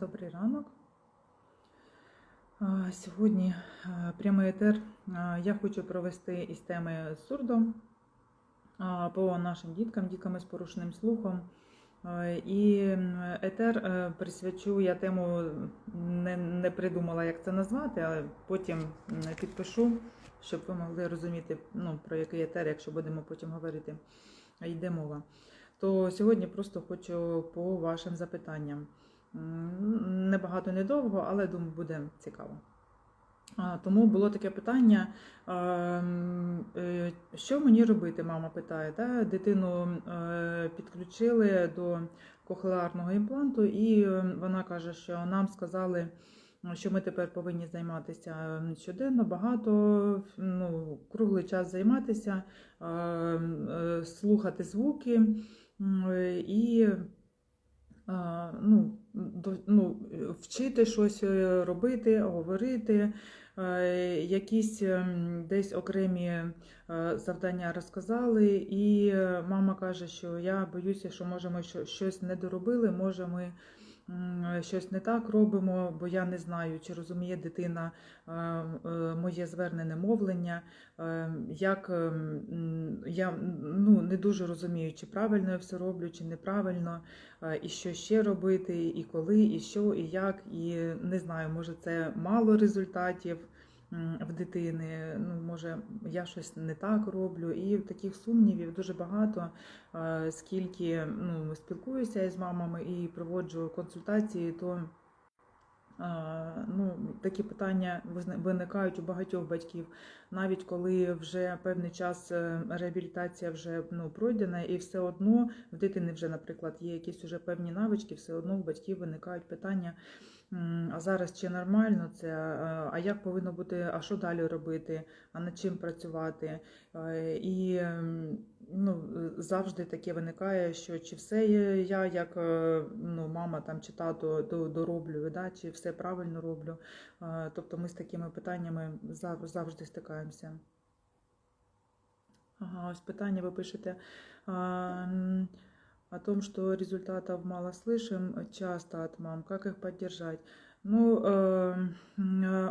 Добрий ранок. Сьогодні прямий етер. Я хочу провести із теми сурдо по нашим діткам, дітками з порушеним слухом. І етер е, присвячу я тему не, не придумала, як це назвати, але потім підпишу, щоб ви могли розуміти, ну, про який етер, якщо будемо потім говорити, йде мова. То сьогодні просто хочу по вашим запитанням. Небагато недовго, але думаю, буде цікаво. Тому було таке питання, е, що мені робити, мама питає. Да? Дитину е, підключили до кохлеарного імпланту, і е, вона каже, що нам сказали, що ми тепер повинні займатися щоденно, багато, ну, круглий час займатися, слухати звуки і ну, ну, вчити щось е, робити, говорити, е, якісь ем, десь окремі е, завдання розказали, і мама каже, що я боюся, що може ми щось не доробили, може ми щось не так робимо, бо я не знаю, чи розуміє дитина е, е, моє звернене мовлення, е, як я ну, не дуже розумію, чи правильно я все роблю, чи неправильно е, і що ще робити, і коли, і що, і як, і не знаю, може це мало результатів в дитини, ну може я щось не так роблю. І таких сумнівів дуже багато, скільки ну, спілкуюся із мамами і проводжу консультації, то Ну, такі питання виникають у багатьох батьків, навіть коли вже певний час е, реабілітація вже ну, пройдена, і все одно в дитини вже, наприклад, є якісь уже певні навички, все одно в батьків виникають питання. А зараз чи нормально це, а як повинно бути, а що далі робити, а над чим працювати? І ем, ну, завжди таке виникає, що чи все я, як е, ну, мама там, чи тато дороблю, да, чи все правильно роблю. Тобто ми з такими питаннями завжди стикаємося. Ага, ось питання ви пишете. О том, что результатов мало слышим часто от мам, как их поддержать? Ну, е,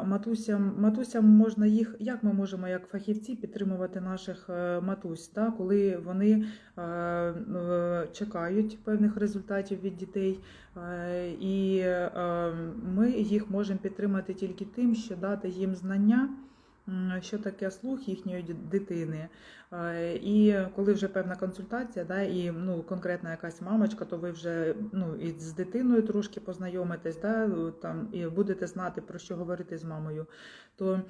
матусям, матусям можна їх, як ми можемо, як фахівці, підтримувати наших е, матусь, та, коли вони е, е, чекають певних результатів від дітей, і ми їх можемо підтримати тільки тим, що дати їм знання. Що таке слух їхньої дитини? І коли вже певна консультація, да, і ну, конкретна якась мамочка, то ви вже ну, і з дитиною трошки познайомитесь, да, там, і будете знати, про що говорити з мамою, то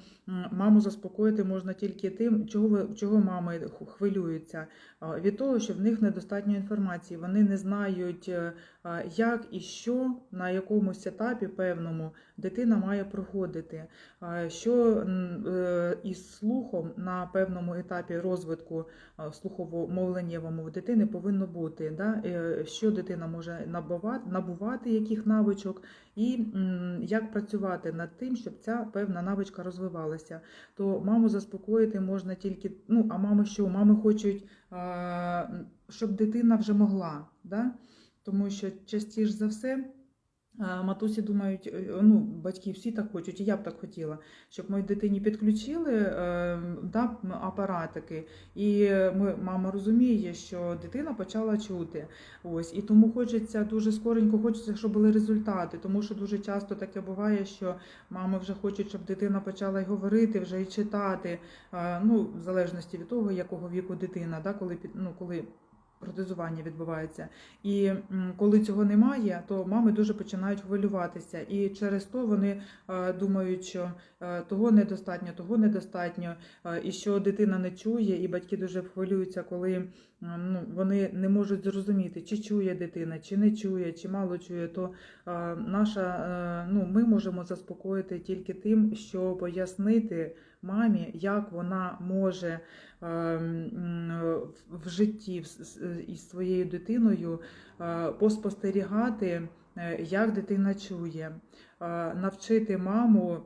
маму заспокоїти можна тільки тим, чого, чого мами хвилюються. Від того, що в них недостатньо інформації, вони не знають, е, як і що на якомусь етапі певному дитина має проходити, що е, із слухом на певному етапі розвитку слухово-мовленнєвому дитини повинно бути, да? е, що дитина може набувати, набувати, яких навичок, і як працювати над тим, щоб ця певна навичка розвивалася. То маму заспокоїти можна тільки, ну а мами що? Мами хочуть, щоб дитина вже могла, да? тому що частіше за все. Матусі думають, е, ну, батьки всі так хочуть, і я б так хотіла, щоб моїй дитині підключили е, да, апаратики, і ми, мама розуміє, що дитина почала чути. Ось, і тому хочеться дуже скоренько, хочеться, щоб були результати, тому що дуже часто таке буває, що мами вже хочуть, щоб дитина почала й говорити, вже і читати. Е, ну, в залежності від того, якого віку дитина, да, коли, ну, коли протезування відбувається. І коли цього немає, то мами дуже починають хвилюватися. І через то вони е, думають, що е, того недостатньо, того недостатньо, е, і що дитина не чує, і батьки дуже хвилюються, коли ну, вони не можуть зрозуміти, чи чує дитина, чи не чує, чи мало чує. То наша, ну, ми можемо заспокоїти тільки тим, що пояснити мамі, як вона може е, в житті із своєю дитиною е, поспостерігати, е, як дитина чує, навчити маму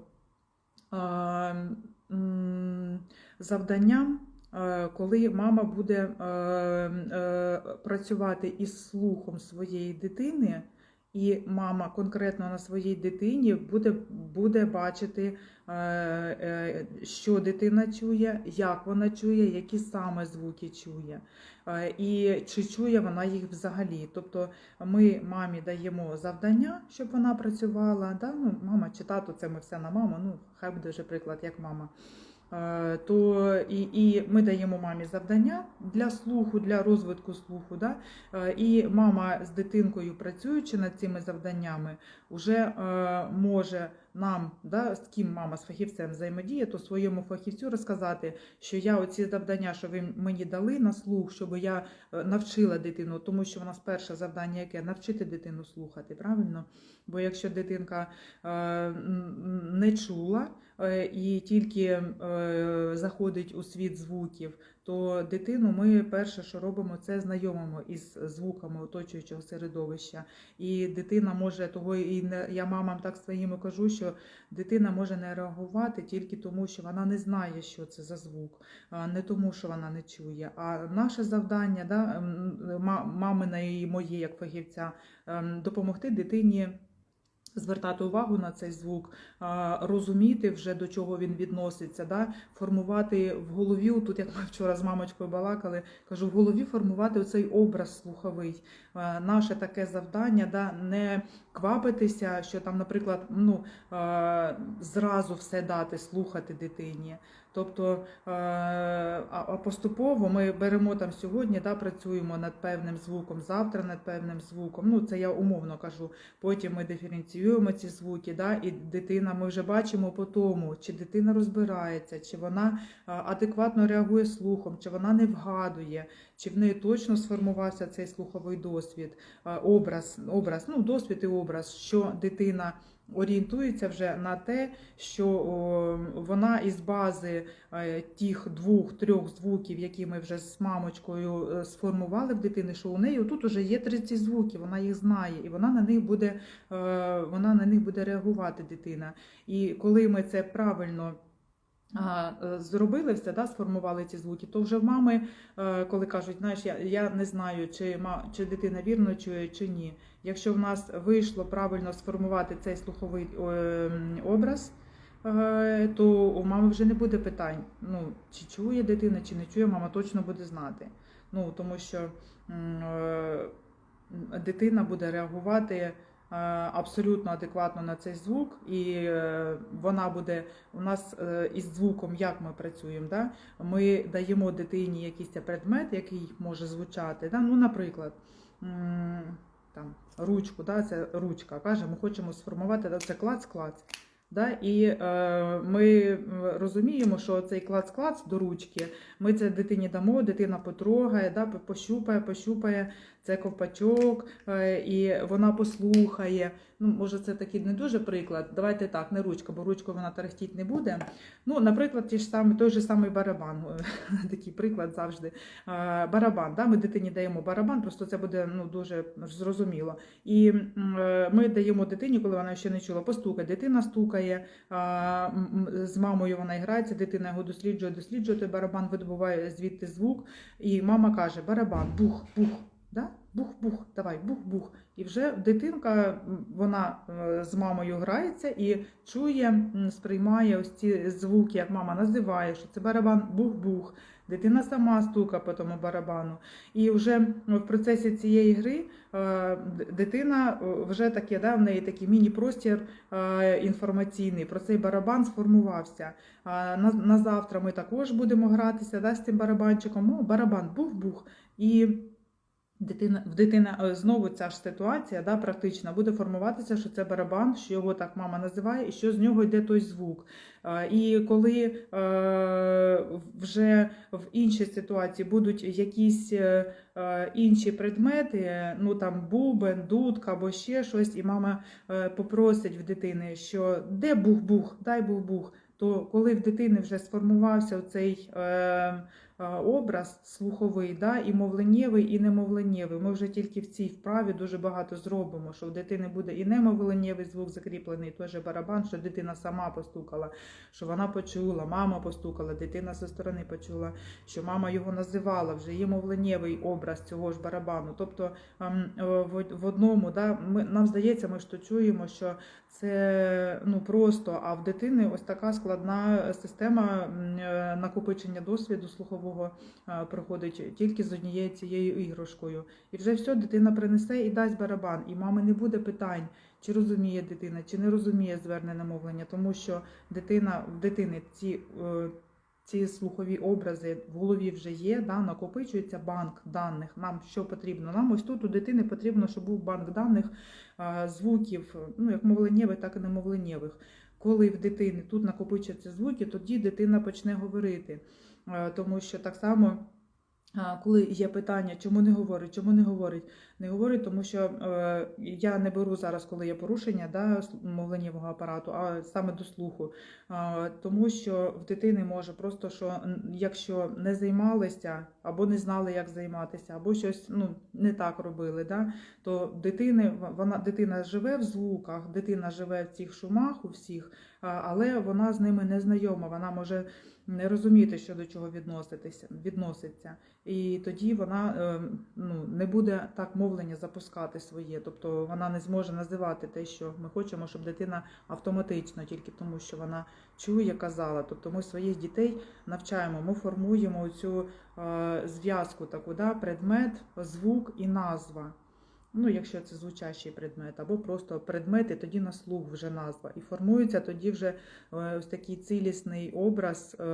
завданням, коли мама буде працювати із слухом своєї дитини і мама конкретно на своїй дитині буде, буде бачити, е, е, що дитина чує, як вона чує, які саме звуки чує, е, і чи чує вона їх взагалі. Тобто ми мамі даємо завдання, щоб вона працювала. Да? Ну, мама чи тато, це ми все на маму, ну хай буде вже приклад, як мама. Е, То і, і ми даємо мамі завдання для слуху, для розвитку слуху. Да? Е, І мама з дитинкою, працюючи над цими завданнями, вже е, може нам, да, з ким мама з фахівцем взаємодіє, то своєму фахівцю розказати, що я оці завдання, що ви мені дали на слух, щоб я навчила дитину, тому що в нас перше завдання яке навчити дитину слухати, правильно? Бо якщо дитинка не чула і тільки е, заходить у світ звуків, то дитину ми перше, що робимо, це знайомимо із звуками оточуючого середовища. І дитина може того і не я мамам так своїм кажу, що дитина може не реагувати тільки тому, що вона не знає, що це за звук, не тому, що вона не чує. А наше завдання, да, м, ма- і моє як фахівця, ем, допомогти дитині. Звертати увагу на цей звук, розуміти вже до чого він відноситься, да? формувати в голові, тут як ми вчора з мамочкою балакали, кажу, в голові формувати оцей образ слуховий. Наше таке завдання да? не квапитися, що там, наприклад, ну, а, зразу все дати, слухати дитині. Тобто е, а поступово ми беремо там сьогодні, да, працюємо над певним звуком, завтра над певним звуком. Ну, це я умовно кажу. Потім ми диференціюємо ці звуки, да, і дитина, ми вже бачимо по тому, чи дитина розбирається, чи вона адекватно реагує слухом, чи вона не вгадує, чи в неї точно сформувався цей слуховий досвід, образ, образ, ну, досвід і образ, що дитина. Орієнтується вже на те, що вона із бази е, тих двох-трьох звуків, які ми вже з мамочкою е, сформували в дитини, що у неї тут вже є 30 звуків, вона їх знає, і вона на них буде, е, вона на них буде реагувати дитина. І коли ми це правильно. Е, Зробили все, да, сформували ці звуки, то вже в мами, е, коли кажуть, знаєш, я, я не знаю, чи, чи дитина вірно чує, чи ні. Якщо в нас вийшло правильно сформувати цей слуховий е, образ, е, то у мами вже не буде питань. Ну, чи чує дитина, чи не чує, мама точно буде знати. Ну, тому що дитина буде реагувати абсолютно адекватно на цей звук, і е, вона буде у нас е, із звуком, як ми працюємо. Да? Ми даємо дитині якийсь предмет, який може звучати. Да? Ну, наприклад. там ручку, да, це ручка. Каже, ми хочемо сформувати да, це клац-клац. Да, і е, ми розуміємо, що цей клац-клац до ручки, ми це дитині дамо, дитина потрогає, да, пощупає, пощупає, це ковпачок, е, і вона послухає. Ну, може, це такий не дуже приклад. Давайте так, не ручка, бо ручку вона тарахтіть не буде. Ну, наприклад, ті ж самі, той же самий барабан, такий приклад завжди. Е, Барабан, да, ми дитині даємо барабан, просто це буде ну, дуже зрозуміло. І е, ми даємо дитині, коли вона ще не чула, постукати. Дитина стукає, з мамою вона грається, дитина його досліджує, досліджує, той барабан видобуває звідти звук, і мама каже: барабан, бух, бух. Да? Бух-бух, давай, бух-бух. І вже дитинка вона е, з мамою грається і чує, сприймає ось ці звуки, як мама називає, що це барабан бух-бух. Дитина сама стука по тому барабану. І вже в процесі цієї гри е, дитина е, вже таке, да, в неї такий міні-простір інформаційний про цей барабан сформувався. На, на завтра ми також будемо гратися да, з цим барабанчиком. О, барабан бух-бух. І Дитина в дитина е, знову ця ж ситуація, да, практична, буде формуватися, що це барабан, що його так мама називає, і що з нього йде той звук. І коли е, вже в іншій ситуації будуть якісь е, інші предмети, ну там бубен, дудка або ще щось, і мама попросить в дитини, що де бух-бух, дай бух-бух. То коли в дитини вже сформувався цей образ слуховий, да, і мовленнєвий, і немовленнєвий. Ми вже тільки в цій вправі дуже багато зробимо, що в дитини буде і немовленнєвий звук закріплений, той же барабан, що дитина сама постукала, що вона почула, мама постукала, дитина зі сторони почула, що мама його називала, вже є мовленнєвий образ цього ж барабану. Тобто ем, е, в, в одному, да, ми, нам здається, ми ж то чуємо, що це ну просто, а в дитини ось така складна система е, накопичення досвіду слухового е, проходить тільки з однією цією іграшкою. І вже все, дитина принесе і дасть барабан, і мами не буде питань, чи розуміє дитина, чи не розуміє звернене мовлення, тому що дитина в дитини ці. е, Ці слухові образи в голові вже є, да, накопичується банк даних. Нам що потрібно? Нам ось тут у дитини потрібно, щоб був банк даних звуків, ну як мовленнєвих, так і немовленнєвих. Коли в дитини тут накопичаться звуки, тоді дитина почне говорити. Е, Тому що так само, коли є питання, чому не говорить, чому не говорить, не говорить, тому що е, я не беру зараз, коли є порушення да, мовленнєвого апарату, а саме до слуху. А, Тому що в дитини може просто, що якщо не займалися, або не знали, як займатися, або щось ну, не так робили, да, то дитини, вона, дитина живе в звуках, дитина живе в цих шумах у всіх, але вона з ними не знайома, вона може не розуміти, що до чого відноситися, відноситься. І тоді вона е, ну, не буде так мовлення запускати своє, тобто вона не зможе називати те, що ми хочемо, щоб дитина автоматично, тільки тому, що вона чує, казала. Тобто ми своїх дітей навчаємо, ми формуємо цю е, зв'язку таку, да, предмет, звук і назва. Ну, якщо це звучащий предмет, або просто предмет, і тоді на слух вже назва. І формується тоді вже е, ось такий цілісний образ е,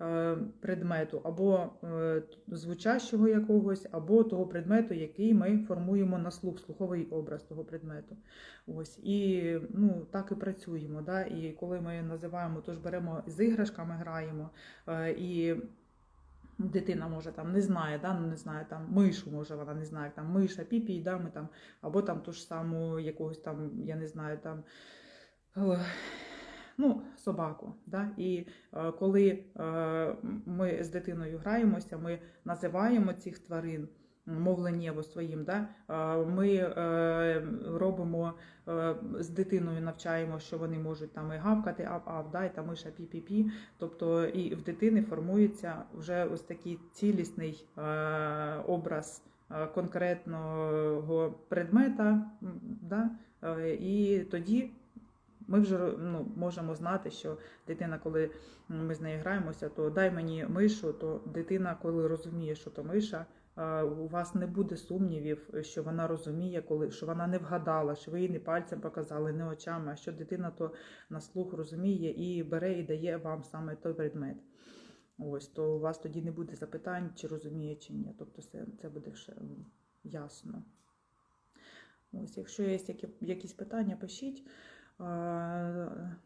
е, предмету, або звучащого якогось, або того предмету, який ми формуємо на слух, слуховий образ того предмету. Ось і ну, так і працюємо. Да? І коли ми називаємо, то ж беремо з іграшками, граємо. і Дитина може там не знає, да, ну не знає там мишу, може вона не знає, там миша, піпі, да, ми там, або там ту ж саму якогось там, я не знаю, там е, ну, собаку. Да? І е, коли е, ми з дитиною граємося, ми називаємо цих тварин мовленнєво своїм, да? ми е, робимо е, з дитиною, навчаємо, що вони можуть там і гавкати, ав-ав, да? і там миша пі-пі-пі. Тобто і в дитини формується вже ось такий цілісний е, образ конкретного предмета, да? І тоді ми вже ну, можемо знати, що дитина, коли ми з нею граємося, то дай мені мишу, то дитина, коли розуміє, що то миша, у вас не буде сумнівів, що вона розуміє, коли що вона не вгадала, що ви їй не пальцем показали, не очами, а що дитина то на слух розуміє і бере і дає вам саме той предмет. Ось, то у вас тоді не буде запитань, чи розуміє, чи ні. Тобто це, це буде ще ясно. Ось, якщо є які, якісь питання, пишіть.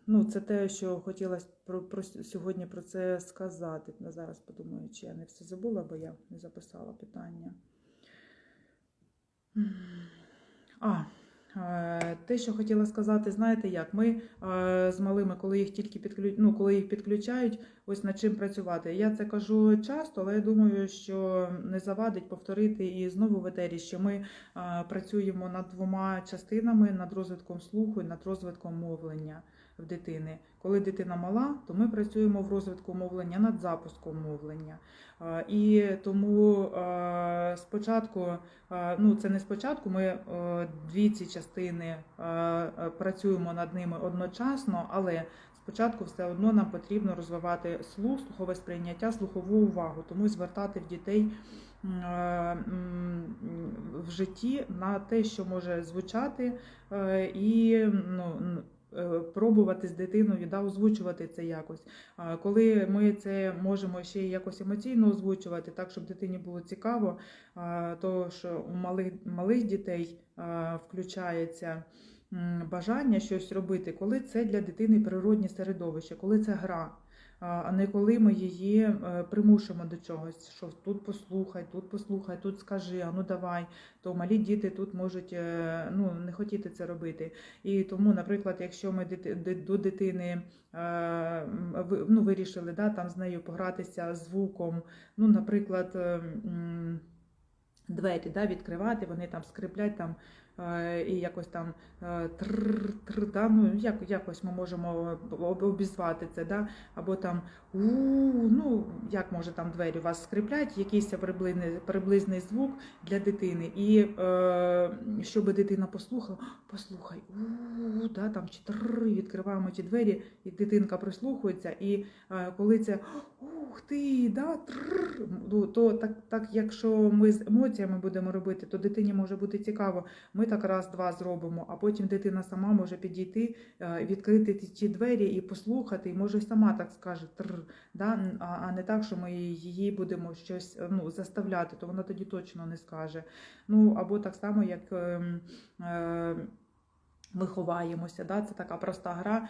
Ну, це те, що хотілося про, про сьогодні про це сказати. Зараз подумаю, чи я не все забула, бо я не записала питання. А, те, що хотіла сказати, знаєте як? Ми е, з малими, коли їх тільки підключ... ну, коли їх підключають, ось над чим працювати. Я це кажу часто, але я думаю, що не завадить повторити і знову в етері, що ми е, працюємо над двома частинами: над розвитком слуху і над розвитком мовлення в дитини. Коли дитина мала, то ми працюємо в розвитку мовлення над запуском мовлення. І тому спочатку, ну це не спочатку, ми е, дві ці частини е, е, працюємо над ними одночасно, але спочатку все одно нам потрібно розвивати слух, слухове сприйняття, слухову увагу, тому звертати в дітей в житті на те, що може звучати, і ну, пробувати з дитиною да, озвучувати це якось. А Коли ми це можемо ще якось емоційно озвучувати, так щоб дитині було цікаво, то що у малих, малих дітей включається бажання щось робити, коли це для дитини природнє середовище, коли це гра. А не коли ми її е, примушуємо до чогось, що тут послухай, тут послухай, тут скажи, а ну давай. То малі діти тут можуть е, ну, не хотіти це робити. І тому, наприклад, якщо ми до дитини е, ну, вирішили да, там з нею погратися звуком, ну, наприклад, е, двері да, відкривати, вони там скриплять там. Е, І якось там е, да, ну, як, якось ми можемо обізвати це, да? або там ну як може там двері у вас скриплять, якийсь приблизний, приблизний звук для дитини. І е, щоб дитина послухала, послухай, да, там чи тр, відкриваємо ті двері, і дитинка прислухається, і е, коли це ух ти, да, тр, ну, то так, так, якщо ми з емоціями будемо робити, то дитині може бути цікаво. Ми так раз-два зробимо, а потім дитина сама може підійти, е, відкрити ті, двері і послухати, і може сама так скаже тр, да? а, а не так, що ми її будемо щось е, ну, заставляти, то вона тоді точно не скаже. Ну або так само, як. ем, е, ми ховаємося, да? це така проста гра,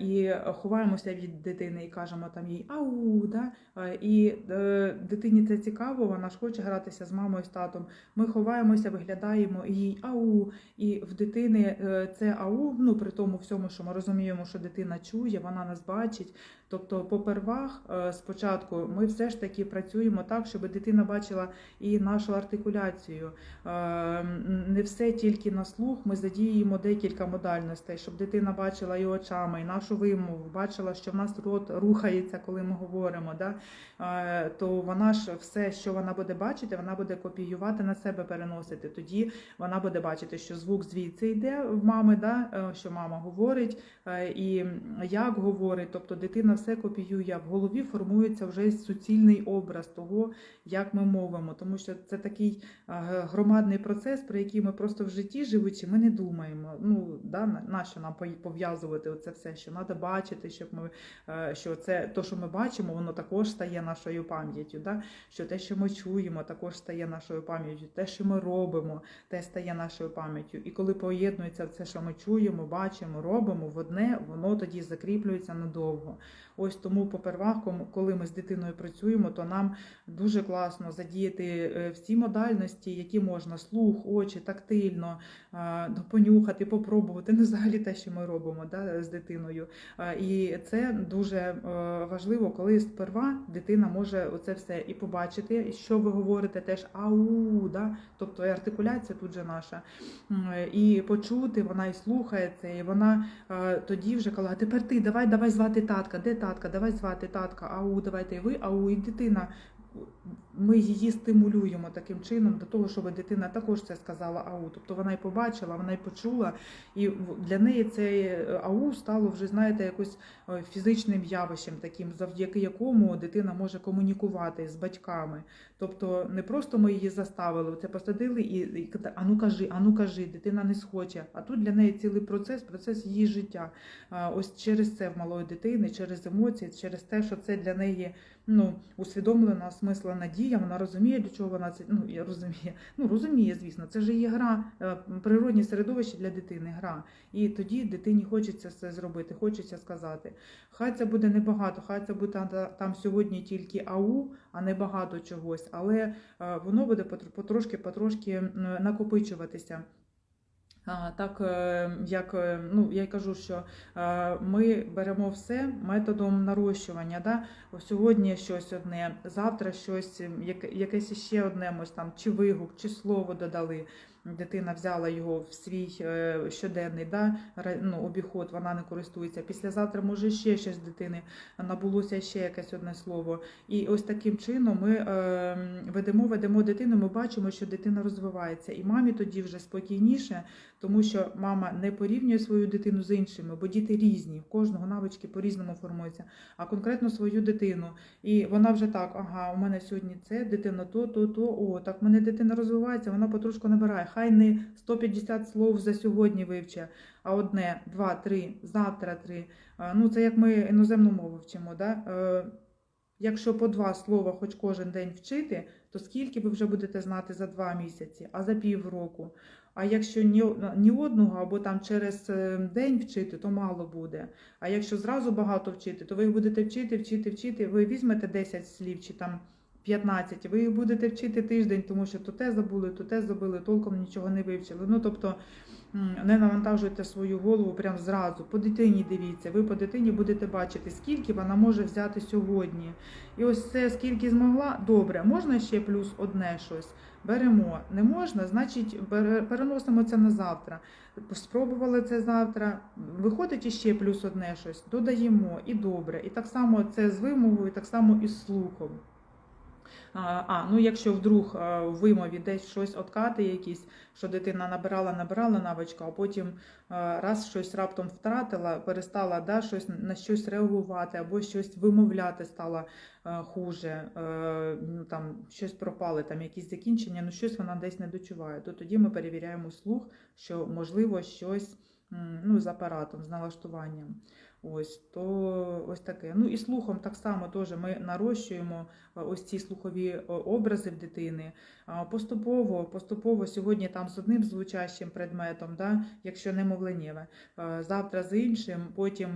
і ховаємося від дитини і кажемо там їй ау, да? І е, дитині це цікаво, вона ж хоче гратися з мамою, з татом. Ми ховаємося, виглядаємо їй ау. І в дитини е, це ау, ну при тому всьому, що ми розуміємо, що дитина чує, вона нас бачить. Тобто, попервах, е, спочатку ми все ж таки працюємо так, щоб дитина бачила і нашу артикуляцію. Не все тільки на слух, ми задіємо декілька модальностей, щоб дитина бачила і очами, і нашу вимову, бачила, що в нас рот рухається, коли ми говоримо. Да? То вона ж все, що вона буде бачити, вона буде копіювати на себе переносити. Тоді вона буде бачити, що звук звідси йде в мами, да? е, що мама говорить, е, і як говорить. Тобто дитина все копіює. В голові формується вже суцільний образ того, як ми мовимо. Тому що це такий е, громадний процес, про який ми просто в житті живучи, ми не думаємо. Ну, да, на- нащо нам пов'язувати це все, що треба бачити, щоб ми е, що це то, що ми бачимо, воно також стає нашою пам'яттю. Да? Що те, що ми чуємо, також стає нашою пам'яттю. Те, що ми робимо, те стає нашою пам'яттю. І коли поєднується все, що ми чуємо, бачимо, робимо в одне, воно тоді закріплюється надовго. Ось тому попервах, коли ми з дитиною працюємо, то нам дуже класно задіяти е, всі модальності, які можна: слух, очі, тактильно, е, понюхати, попробувати. Ну, взагалі те, що ми робимо да, з дитиною. І це дуже е, важливо, коли сперва дитина може оце все і побачити, що ви говорите, теж ау, да? тобто і артикуляція тут же наша. І почути, вона і слухає це, і вона е, тоді вже каже, тепер ти, давай, давай звати татка, де татка, давай звати татка, ау, давайте і ви, ау, і дитина. Ми її стимулюємо таким чином до того, щоб дитина також це сказала ау. Тобто вона і побачила, вона і почула, і для неї це е, ау стало вже, знаєте, якось е, фізичним явищем, таким, завдяки якому дитина може комунікувати з батьками. Тобто не просто ми її заставили, це посадили і, і ката- а ну кажи, а ну кажи, дитина не схоче. А тут для неї цілий процес, процес її життя. Ось через це в малої дитини, через емоції, через те, що це для неї ну, усвідомлена, осмислена дія, вона розуміє, для чого вона це ну, я розуміє. Ну, розуміє, звісно, це ж є гра, е, природнє середовище для дитини, гра. І тоді дитині хочеться це зробити, хочеться сказати. Хай це буде небагато, хай це буде там сьогодні тільки ау, а не багато чогось, але е, воно буде потрошки-потрошки накопичуватися. Так, е, як е, ну, я й кажу, що е, ми беремо все методом нарощування. Да? Сьогодні щось одне, завтра щось, якесь ще одне, може, там, чи вигук, чи слово додали. Дитина взяла його в свій е, щоденний да, ну, обіход, вона не користується. Післязавтра, може, ще щось дитини набулося ще якесь одне слово. І ось таким чином ми е, ведемо, ведемо дитину, ми бачимо, що дитина розвивається. І мамі тоді вже спокійніше, тому що мама не порівнює свою дитину з іншими, бо діти різні, в кожного навички по-різному формуються, а конкретно свою дитину. І вона вже так, ага, у мене сьогодні це, дитина то, то, то, о, так в мене дитина розвивається, вона потрошку набирає. Хай не 150 слов за сьогодні вивче, а одне, два, три, завтра три. Е, Ну, це як ми іноземну мову вчимо. Да? Е, Якщо по два слова хоч кожен день вчити, то скільки ви вже будете знати за два місяці, а за півроку. А якщо ні, ні одного або там через е, день вчити, то мало буде. А якщо зразу багато вчити, то ви їх будете вчити, вчити, вчити. Ви візьмете 10 слів чи там 15, ви їх будете вчити тиждень, тому що то те забули, то те забули, толком нічого не вивчили. Ну тобто не навантажуйте свою голову прямо зразу. По дитині дивіться, ви по дитині будете бачити, скільки вона може взяти сьогодні. І ось це скільки змогла, добре, можна ще плюс одне щось. Беремо, не можна, значить переносимо це на завтра. Спробували це завтра, виходить іще плюс одне щось, додаємо і добре. І так само це з вимовою, так само і з слухом. А, ну якщо вдруг в вимові десь щось откати якісь, що дитина набирала, набирала навичку, а потім раз щось раптом втратила, перестала да, щось, на щось реагувати або щось вимовляти стала а, хуже, е, ну, там щось пропали, там якісь закінчення, ну щось вона десь не дочуває, то тоді ми перевіряємо слух, що можливо щось ну, з апаратом, з налаштуванням. Ось то ось таке. Ну і слухом так само теж ми нарощуємо е, ось ці слухові е, образи в дитини. Поступово, поступово сьогодні там з одним звучащим предметом, да, якщо не мовленнєве, е, завтра з іншим, потім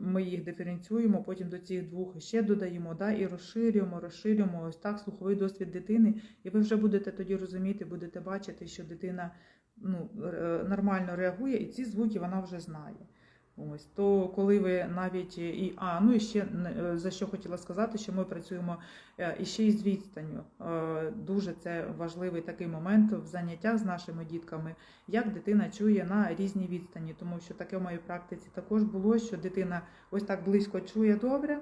ми їх диференціюємо, потім до цих двох ще додаємо, да, і розширюємо, розширюємо ось так слуховий досвід дитини, і ви вже будете тоді розуміти, будете бачити, що дитина ну, е, нормально реагує, і ці звуки вона вже знає. Ось то коли ви навіть і а ну і ще е, за що хотіла сказати, що ми працюємо е, іще із відстанню. Дуже це важливий такий момент в заняттях з нашими дітками, як дитина чує на різній відстані, тому що таке в моїй практиці також було, що дитина ось так близько чує добре.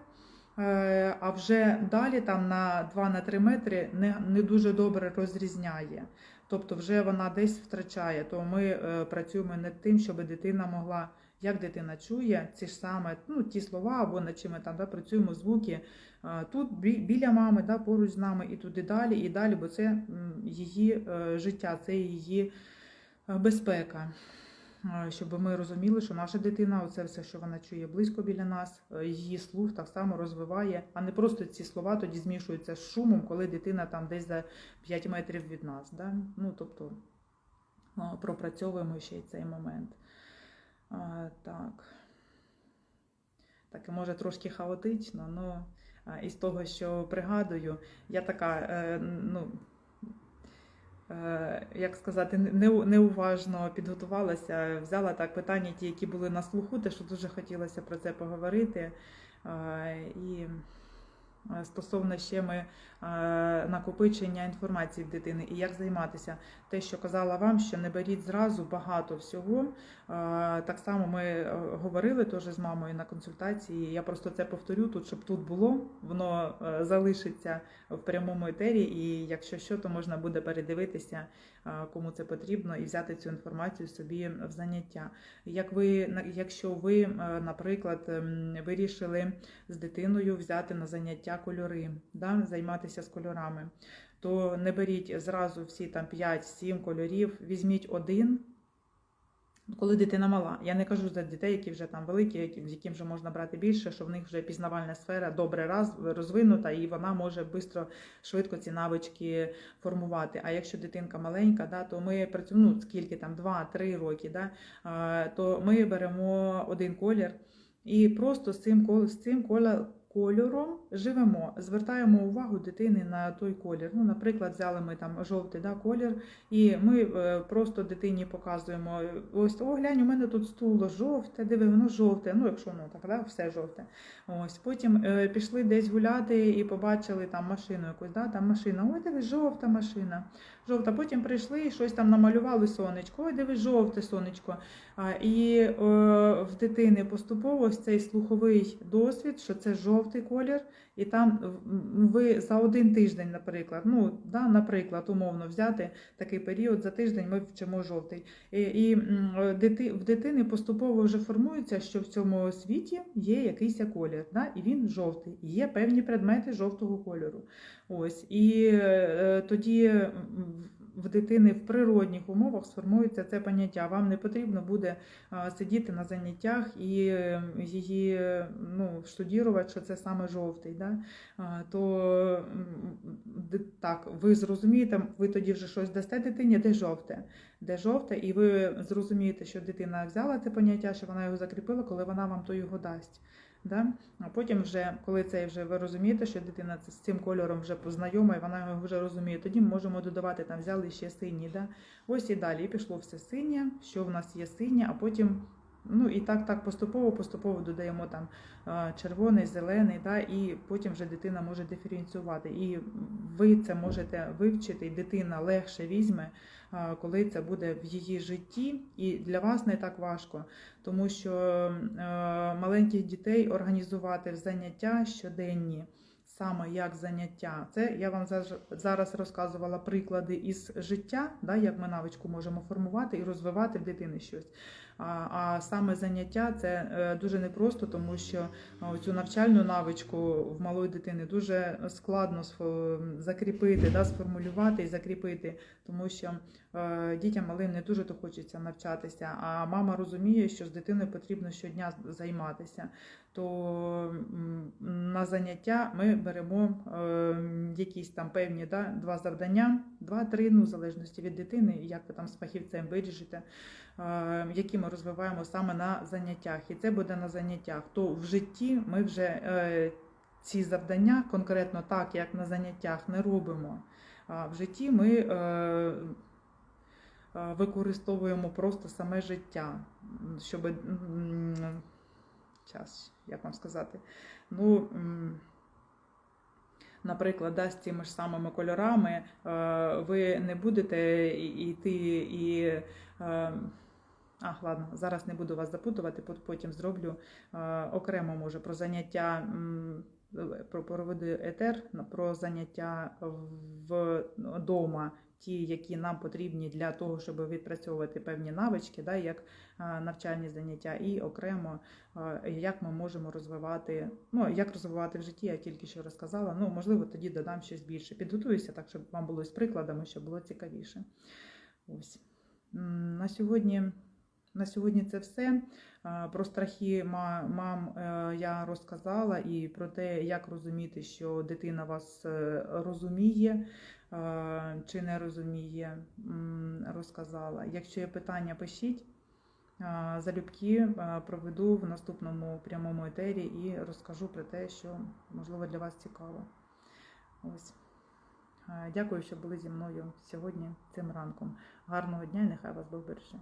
А вже далі, там на 2-3 метри, не, не дуже добре розрізняє. Тобто, вже вона десь втрачає. То ми е, працюємо над тим, щоб дитина могла як дитина чує ці ж саме ну, ті слова, або над чим там да, працюємо звуки е, тут біля мами, да, поруч з нами, і туди далі, і далі, бо це її е, життя, це її безпека. Е, Щоб ми розуміли, що наша дитина, оце все, що вона чує близько біля нас, е, її слух так само розвиває, а не просто ці слова тоді змішуються з шумом, коли дитина там десь за 5 метрів від нас. Да? Ну, тобто е, пропрацьовуємо ще й цей момент. А, так. Так, може трошки хаотично, але із того, що пригадую, я така, ну, як сказати, не- неуважно підготувалася, взяла так питання, ті, які були на слуху, те, що дуже хотілося про це поговорити. Е, І е, стосовно ще ми е, накопичення інформації в дитини і як займатися. Те, що казала вам, що не беріть зразу багато всього. Е, Так само ми е, говорили теж з мамою на консультації. Я просто це повторю тут, щоб тут було. Воно е, залишиться в прямому етері, і якщо що, то можна буде передивитися, е, кому це потрібно, і взяти цю інформацію собі в заняття. Як ви, якщо ви, е, наприклад, ем, вирішили з дитиною взяти на заняття кольори, да, займатися з кольорами, то не беріть зразу всі там 5-7 кольорів, візьміть один. Коли дитина мала, я не кажу за дітей, які вже там великі, з яким вже можна брати більше, що в них вже пізнавальна сфера добре раз розвинута, і вона може швидко, швидко ці навички формувати. А якщо дитинка маленька, да, то ми працюємо ну, скільки там 2-3 роки, да, то ми беремо один колір і просто з цим з цим кола- кольором живемо, звертаємо увагу дитини на той колір. Ну, наприклад, взяли ми там жовтий да, колір, і ми е, просто дитині показуємо: ось о, глянь, у мене тут стуло жовте, диви, воно жовте. Ну, якщо воно так, да, все жовте. Ось потім е, пішли десь гуляти і побачили там машину якусь, да, там машина. Ой, диви, жовта машина. Жовта. Потім прийшли і щось там намалювали сонечко. Ой, диви, жовте сонечко. А, і е, в дитини поступово ось цей слуховий досвід, що це жовтий колір, і там ви за один тиждень, наприклад, ну да, наприклад, умовно взяти такий період за тиждень ми вчимо жовтий. І, і в дитини поступово вже формується, що в цьому світі є якийсь колір, да, і він жовтий. Є певні предмети жовтого кольору. Ось і е, тоді. В дитини в природних умовах сформується це поняття. Вам не потрібно буде сидіти на заняттях і е, її ну, штудірувати, що це саме жовтий. Да? То так, ви зрозумієте, ви тоді вже щось дасте дитині, де жовте. Де жовте, і ви зрозумієте, що дитина взяла це поняття, що вона його закріпила, коли вона вам то його дасть. Да? А потім, вже, коли це вже ви розумієте, що дитина з цим кольором вже познайома, і вона його вже розуміє, тоді ми можемо додавати, там взяли ще синій. Да? Ось і далі. І пішло все синє, що в нас є синє, а потім. Ну і так, так поступово, поступово додаємо там е, червоний, зелений, да, і потім вже дитина може диференціювати. І ви це можете вивчити, і дитина легше візьме, е, коли це буде в її житті, і для вас не так важко, тому що е, маленьких дітей організувати в заняття щоденні. Саме як заняття, це я вам зараз розказувала приклади із життя, да, як ми навичку можемо формувати і розвивати в дитини щось. А, а саме заняття це е, дуже непросто, тому що е, цю навчальну навичку в малої дитини дуже складно закріпити, да, сформулювати і закріпити, тому що е, дітям малим не дуже то хочеться навчатися. А мама розуміє, що з дитиною потрібно щодня займатися. То на заняття ми беремо е, якісь там певні да, два завдання, два-три, ну в залежності від дитини, як ви там з фахівцем вирішите е, які ми розвиваємо саме на заняттях. І це буде на заняттях. То в житті ми вже е, ці завдання конкретно так, як на заняттях, не робимо. А в житті ми е, е, використовуємо просто саме життя, щоб час, як вам сказати, ну. Наприклад, да, з цими ж самими кольорами е, ви не будете йти і. е, Ах, ладно, зараз не буду вас запутувати, пот- потім зроблю е, окремо, може, про заняття про проведу етер про заняття вдома, ті, які нам потрібні для того, щоб відпрацьовувати певні навички, да, як е, навчальні заняття, і окремо, е, як ми можемо розвивати, ну, як розвивати в житті, я тільки що розказала. Ну, можливо, тоді додам щось більше. Підготуюся так, щоб вам було з прикладами, щоб було цікавіше. Ось. На сьогодні. На сьогодні це все. Про страхи мам е, я розказала і про те, як розуміти, що дитина вас е, розуміє чи не розуміє, розказала. Якщо є питання, пишіть. Залюбки проведу в наступному прямому етері і розкажу про те, що можливо для вас цікаво. Ось. Дякую, що були зі мною сьогодні цим ранком. Гарного дня і нехай вас Бог береже.